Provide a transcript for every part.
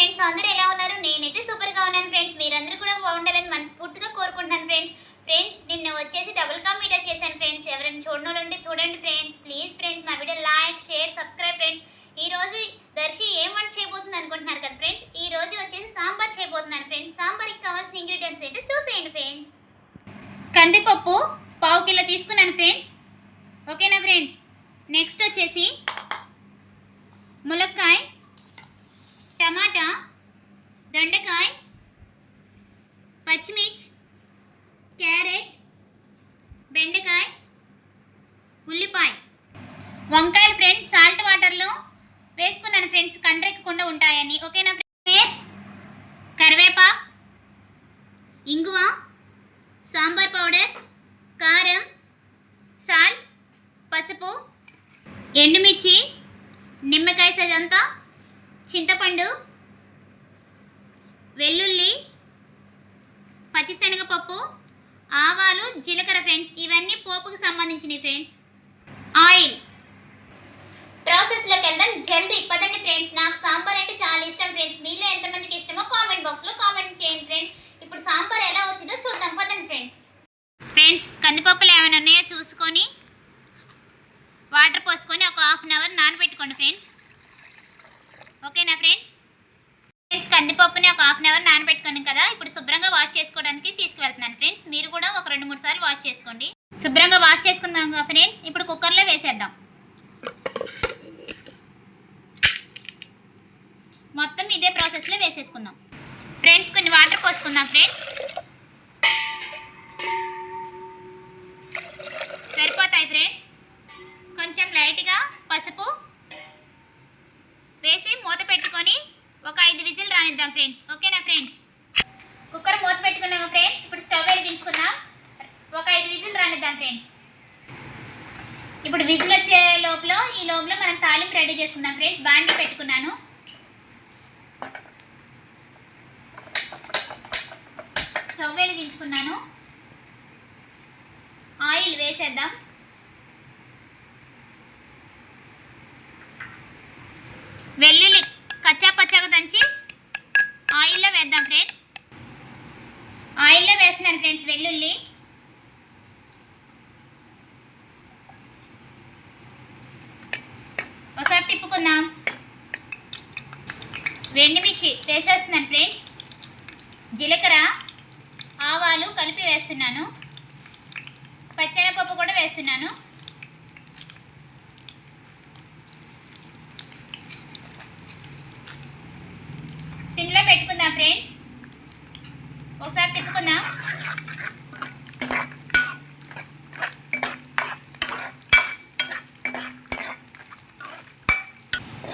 Friends అందరూ ఎలా ఉన్నారు? నేనైతే సూపర్గా ఉన్నాను ఫ్రెండ్స్ మీరందరూ కూడా బాగుండాలని మనస్ఫూర్తిగా కోరుకుంటున్నాను ఫ్రెండ్స్ ఫ్రెండ్స్ నిన్న వచ్చేసి డబుల్ కా మీటా చేశాను ఫ్రెండ్స్ ఎవరైనా చూడనోళ్ళుంటే చూడండి ఫ్రెండ్స్ ప్లీజ్ ఫ్రెండ్స్ మా video like share subscribe friends ఈ రోజు దర్శి ఏం వంట చేయబోతుంది అనుకుంటున్నారు కదా ఫ్రెండ్స్ ఈ రోజు వచ్చేసి సాంబార్ చేయబోతున్నాను ఫ్రెండ్స్ సాంబార్కి కావాల్సిన ఇంగ్రీడియంట్స్ ఏంటో చూసేయండి ఫ్రెండ్స్ కందిపప్పు పావు కిలో తీసుకున్నాను ఫ్రెండ్స్ ఓకేనా ఫ్రెండ్స్ నెక్స్ట్ వచ్చేసి ములక్కాయ టమాటా దొండకాయ పచ్చిమిర్చి క్యారెట్ బెండకాయ ఉల్లిపాయ. వంకాయలు ఫ్రెండ్స్ సాల్ట్ వాటర్లో వేసుకున్నాను ఫ్రెండ్స్ కండ్రెక్కకుండా ఉంటాయని. ఓకేనా ఫ్రెండ్స్? కరివేపాకు ఇంగువ. సాంబార్ పౌడర్. కారం. సాల్ట్. పసుపు. ఎండుమిర్చి. నిమ్మకాయ సజంతా. చింతపండు వెల్లుల్లి పచ్చిశనగపప్పు ఆవాలు జీలకర్ర ఫ్రెండ్స్. ఇవన్నీ పోపుకు సంబంధించినవి ఫ్రెండ్స్. ఆయిల్. ప్రాసెస్లోకి వెళ్దాం జెల్ పదండి ఫ్రెండ్స్ నాకు సాంబార్ అంటే చాలా ఇష్టం ఫ్రెండ్స్ మీలో ఎంతమందికి ఇష్టమో కామెంట్ బాక్స్లో కామెంట్ చేయండి ఫ్రెండ్స్ ఇప్పుడు సాంబార్ ఎలా వచ్చిందో చూద్దాం పదండి ఫ్రెండ్స్ ఫ్రెండ్స్ కందిపప్పులు ఏమైనా ఉన్నాయో చూసుకొని వాటర్ పోసుకొని ఒక హాఫ్ అన్ అవర్ నానబెట్టుకోండి ఫ్రెండ్స్ ఓకేనా ఫ్రెండ్స్ ఫ్రెండ్స్ ఒక హాఫ్ అన్ అవర్ నానబెట్టుకున్నాం కదా ఇప్పుడు శుభ్రంగా వాష్ చేసుకోవడానికి తీసుకువెళ్తున్నాను ఫ్రెండ్స్ మీరు కూడా ఒక రెండు మూడు సార్లు వాష్ చేసుకోండి. శుభ్రంగా వాష్ చేసుకుందాం కదా ఫ్రెండ్స్ ఇప్పుడు కుక్కర్లో వేసేద్దాం. మొత్తం ఇదే ప్రాసెస్లో వేసేసుకుందాం. ఫ్రెండ్స్ కొన్ని వాటర్ పోసుకుందాం ఫ్రెండ్స్ ఇప్పుడు విజిల్ వచ్చే లోపల ఈ లోపల మనం తాలింపు రెడీ చేసుకుందాం ఫ్రెండ్స్. బాండి పెట్టుకున్నాను. స్టవ్ వెలిగించుకున్నాను. ఆయిల్ వేసేద్దాం. వెల్లుల్లి కచ్చా పచ్చగా దంచి ఆయిల్లో వేద్దాం ఫ్రెండ్స్. ఆయిల్లో వేస్తున్నాను ఫ్రెండ్స్ వెల్లుల్లి ఒకసారి తిప్పుకుందాం వెండిమిర్చి వేసేస్తున్నాను ఫ్రెండ్స్ జీలకర్ర ఆవాలు కలిపి వేస్తున్నాను. పచ్చెనపప్పు కూడా వేస్తున్నాను. సిమ్లో పెట్టుకుందాం ఫ్రెండ్స్ ఒకసారి తిప్పుకుందాం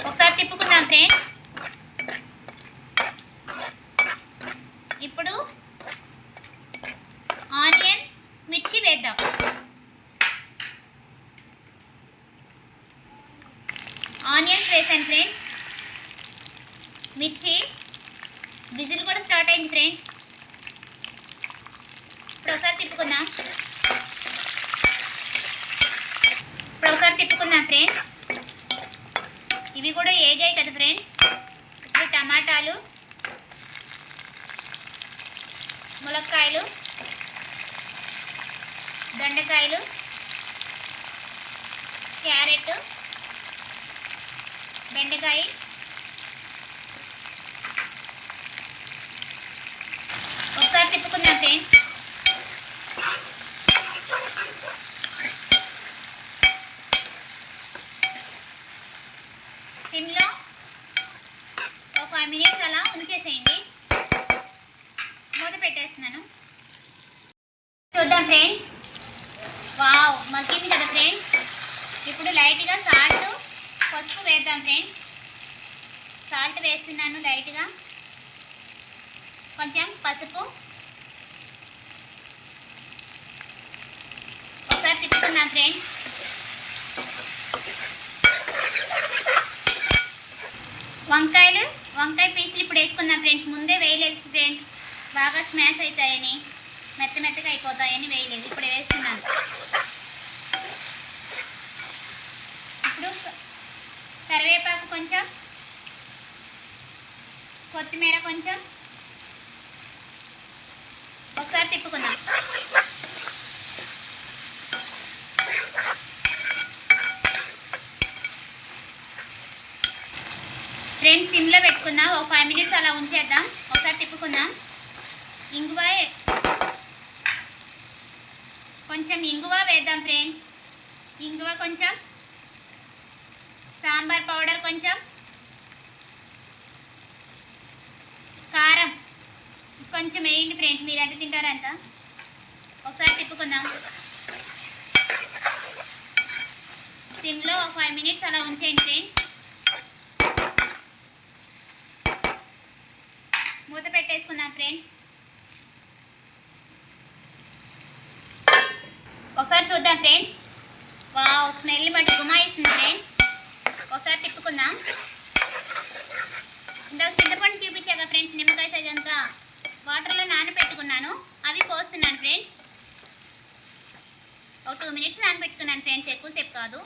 ఒకసారి తిప్పుకుందాం ఫ్రెండ్స్ ఇప్పుడు ఆనియన్ మిర్చి వేద్దాం ఆనియన్స్ వేసాను ఫ్రెండ్స్ మిర్చి. విజిల్ కూడా స్టార్ట్ అయింది ఫ్రెండ్స్ ఇప్పుడు ఒకసారి తిప్పుకుందాం. ఇప్పుడు ఒకసారి తిప్పుకుందాం ఫ్రెండ్స్ ఇవి కూడా ఏగాయి కదా ఫ్రెండ్స్ ఇప్పుడు టమాటాలు ములక్కాయలు దొండకాయలు క్యారెట్ బెండకాయ. ఒకసారి తిప్పుకుందాం ఫ్రెండ్స్. సిమ్లో ఒక ఫైవ్ మినిట్స్ అలా ఉంచేసేయండి. మూత పెట్టేస్తున్నాను. చూద్దాం ఫ్రెండ్స్. వావ్ మగ్గింది కదా ఫ్రెండ్స్. ఇప్పుడు లైట్గా సాల్ట్ పసుపు వేద్దాం ఫ్రెండ్స్. సాల్ట్ వేస్తున్నాను లైట్గా. కొంచెం పసుపు. ఒకసారి తిప్పుతున్నాను ఫ్రెండ్స్. వంకాయలు వంకాయ పీసులు ఇప్పుడు వేసుకుందాం ఫ్రెండ్స్. ముందే వేయలేదు ఫ్రెండ్స్. బాగా స్మాష్ అవుతాయని మెత్త మెత్తగా అయిపోతాయని వేయలేదు. ఇప్పుడు వేస్తున్నాను. ఇప్పుడు కరివేపాకు కొంచెం కొత్తిమీర కొంచెం. ఒకసారి తిప్పుకుందాం. ఫ్రెండ్స్ సిమ్లో పెట్టుకుందాం. ఒక ఫైవ్ మినిట్స్ అలా ఉంచేద్దాం. ఒకసారి తిప్పుకుందాం. ఇంగువ కొంచెం ఇంగువ వేద్దాం ఫ్రెండ్స్. ఇంగువ కొంచెం. సాంబార్ పౌడర్ కొంచెం. కారం. కొంచెం వేయండి ఫ్రెండ్స్ మీరు ఎంత తింటారంట. ఒకసారి తిప్పుకుందాం. సిమ్లో ఒక ఫైవ్ మినిట్స్ అలా ఉంచేయండి ఫ్రెండ్స్. మూత పెట్టేసుకుందాం ఫ్రెండ్స్. ఒకసారి చూద్దాం ఫ్రెండ్స్. వావ్ స్మెల్ బట్టి గుమాయిస్తుంది ఫ్రెండ్స్. ఒకసారి తిప్పుకుందాం. ఇందాక చింతపండు చూపించాక ఫ్రెండ్స్ నిమ్మకాయ సైజ్ అంతా. వాటర్లో నానబెట్టుకున్నాను. అవి పోస్తున్నాను ఫ్రెండ్స్. ఒక టూ మినిట్స్ నానబెట్టుకున్నాను ఫ్రెండ్స్ ఎక్కువసేపు కాదు.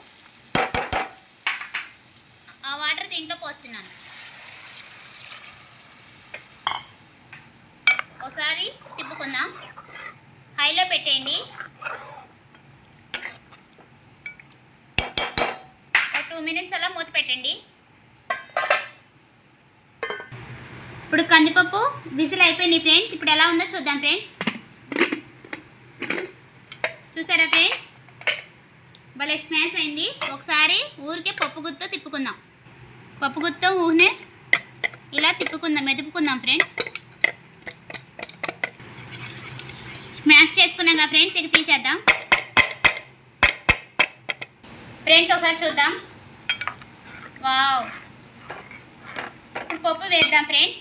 ఆ వాటర్ దీంట్లో పోస్తున్నాను. ఒకసారి తిప్పుకుందాం. హైలో పెట్టేయండి. టూ మినిట్స్ అలా మూత పెట్టండి. ఇప్పుడు కందిపప్పు విజిల్ అయిపోయింది ఫ్రెండ్స్. ఇప్పుడు ఎలా ఉందో చూద్దాం ఫ్రెండ్స్. చూసారా ఫ్రెండ్స్? భలే స్మాష్ అయింది. ఒకసారి ఊరికే పప్పు గుత్తో తిప్పుకుందాం. పప్పు గుత్తో ఊహనే ఇలా తిప్పుకుందాం మెదుపుకుందాం ఫ్రెండ్స్. స్మాష్ చేసుకున్నాం కదా ఫ్రెండ్స్ ఇక తీసేద్దాం. ఫ్రెండ్స్ ఒకసారి చూద్దాం. వావ్. ఇప్పుడు పప్పు వేద్దాం ఫ్రెండ్స్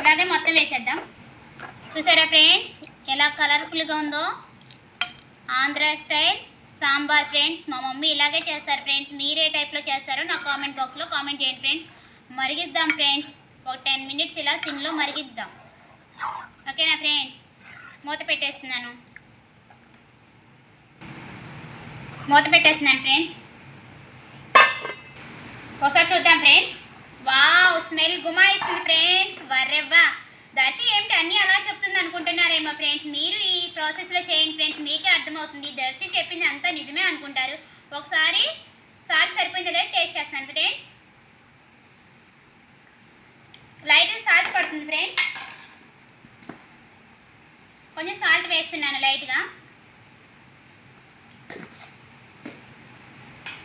ఇలాగే మొత్తం వేసేద్దాం. చూసారా ఫ్రెండ్స్ ఎలా కలర్ఫుల్గా ఉందో? ఆంధ్ర స్టైల్. సాంబార్ ఫ్రెండ్స్ మా మమ్మీ ఇలాగే చేస్తారు ఫ్రెండ్స్ మీరే టైప్లో చేస్తారో నా కామెంట్ బాక్స్లో కామెంట్ చేయండి ఫ్రెండ్స్ మరిగిద్దాం ఫ్రెండ్స్ ఒక టెన్ మినిట్స్ ఇలా సిమ్లో మరిగిద్దాం. ఓకేనా ఫ్రెండ్స్ మూత పెట్టేస్తున్నాను. మూత పెట్టేస్తున్నాను ఫ్రెండ్స్. ఒకసారి చూద్దాం ఫ్రెండ్స్. వావ్ స్మెల్ గుమాయిస్తుంది ఫ్రెండ్స్. వర్రెవ్వా దర్శి ఏమిటి అన్నీ అలా చెప్తుంది అనుకుంటున్నారేమో ఫ్రెండ్స్. మీరు ఈ ప్రాసెస్లో చేయండి ఫ్రెండ్స్. మీకే అర్థమవుతుంది. దర్శి చెప్పింది అంతా నిజమే అనుకుంటారు. ఒకసారి సాల్ట్ సరిపోయిందో లేదో టేస్ట్ చేస్తాను ఫ్రెండ్స్. లైట్ సాల్ట్ పడుతుంది ఫ్రెండ్స్. కొంచెం సాల్ట్ వేస్తున్నాను లైట్గా.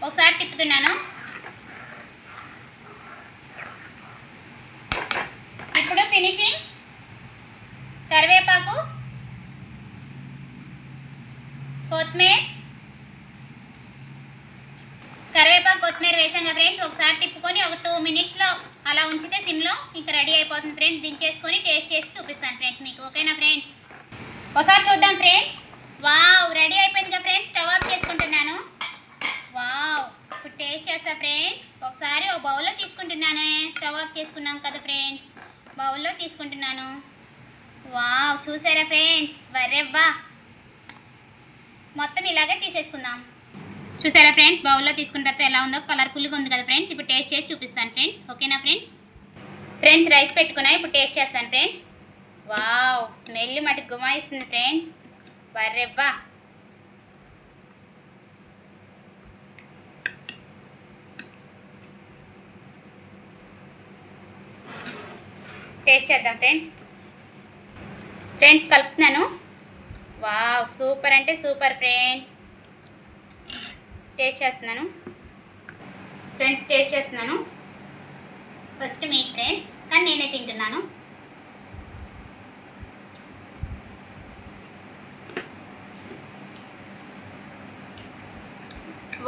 ఒకసారి తిప్పుతున్నాను. ఇప్పుడు ఫినిషింగ్ కరివేపాకు కొత్తిమీర కరివేపాకు కొత్తిమీర వేసాం కదా ఫ్రెండ్స్ ఒకసారి తిప్పుకొని ఒక టూ మినిట్స్లో అలా ఉంచితే సిమ్లో ఇంకా రెడీ అయిపోతుంది ఫ్రెండ్స్ దించేసుకొని టేస్ట్ చేసి చూపిస్తాను ఫ్రెండ్స్ మీకు. ఓకేనా ఫ్రెండ్స్ ఒకసారి చూద్దాం ఫ్రెండ్స్ వావ్ రెడీ అయిపోయిందిగా ఫ్రెండ్స్ స్టవ్ ఆఫ్ చేసుకుంటున్నాను. వావ్ ఇప్పుడు టేస్ట్ చేస్తా ఫ్రెండ్స్ ఒకసారి ఓ బౌల్లో తీసుకుంటున్నానే. స్టవ్ ఆఫ్ చేసుకున్నాం కదా ఫ్రెండ్స్ బౌల్లో తీసుకుంటున్నాను. వావ్ చూసారా ఫ్రెండ్స్ వరెవ్వా మొత్తం ఇలాగే తీసేసుకుందాం. చూసారా ఫ్రెండ్స్ బౌల్లో తీసుకున్న తర్వాత ఎలా ఉందో కలర్ఫుల్గా ఉంది కదా ఫ్రెండ్స్ ఇప్పుడు టేస్ట్ చేసి చూపిస్తాను ఫ్రెండ్స్ ఓకేనా ఫ్రెండ్స్ ఫ్రెండ్స్ రైస్ పెట్టుకున్నా ఇప్పుడు టేస్ట్ చేస్తాను ఫ్రెండ్స్ వావ్ స్మెల్ మటు గుమాయిస్తుంది ఫ్రెండ్స్. బర్రెవ్వా టేస్ట్ చేద్దాం ఫ్రెండ్స్. ఫ్రెండ్స్ కలుపుతున్నాను. వావ్ సూపర్ అంటే సూపర్ ఫ్రెండ్స్. టేస్ట్ చేస్తున్నాను. ఫ్రెండ్స్ టేస్ట్ చేస్తున్నాను. ఫస్ట్ మీ ఫ్రెండ్స్. కానీ నేనే తింటున్నాను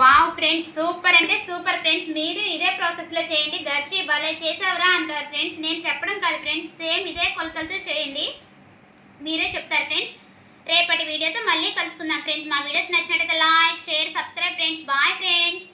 వావ్ ఫ్రెండ్స్ సూపర్ అంటే సూపర్ ఫ్రెండ్స్ మీరు ఇదే ప్రాసెస్లో చేయండి. దర్శి భలే చేసావరా అంటారు ఫ్రెండ్స్ నేను చెప్పడం కాదు ఫ్రెండ్స్ సేమ్ ఇదే కొలతలతో చేయండి. మీరే చెప్తారు ఫ్రెండ్స్ రేపటి వీడియోతో మళ్ళీ కలుసుకుందాం ఫ్రెండ్స్ మా వీడియోస్ నచ్చినట్టయితే like share subscribe friends bye friends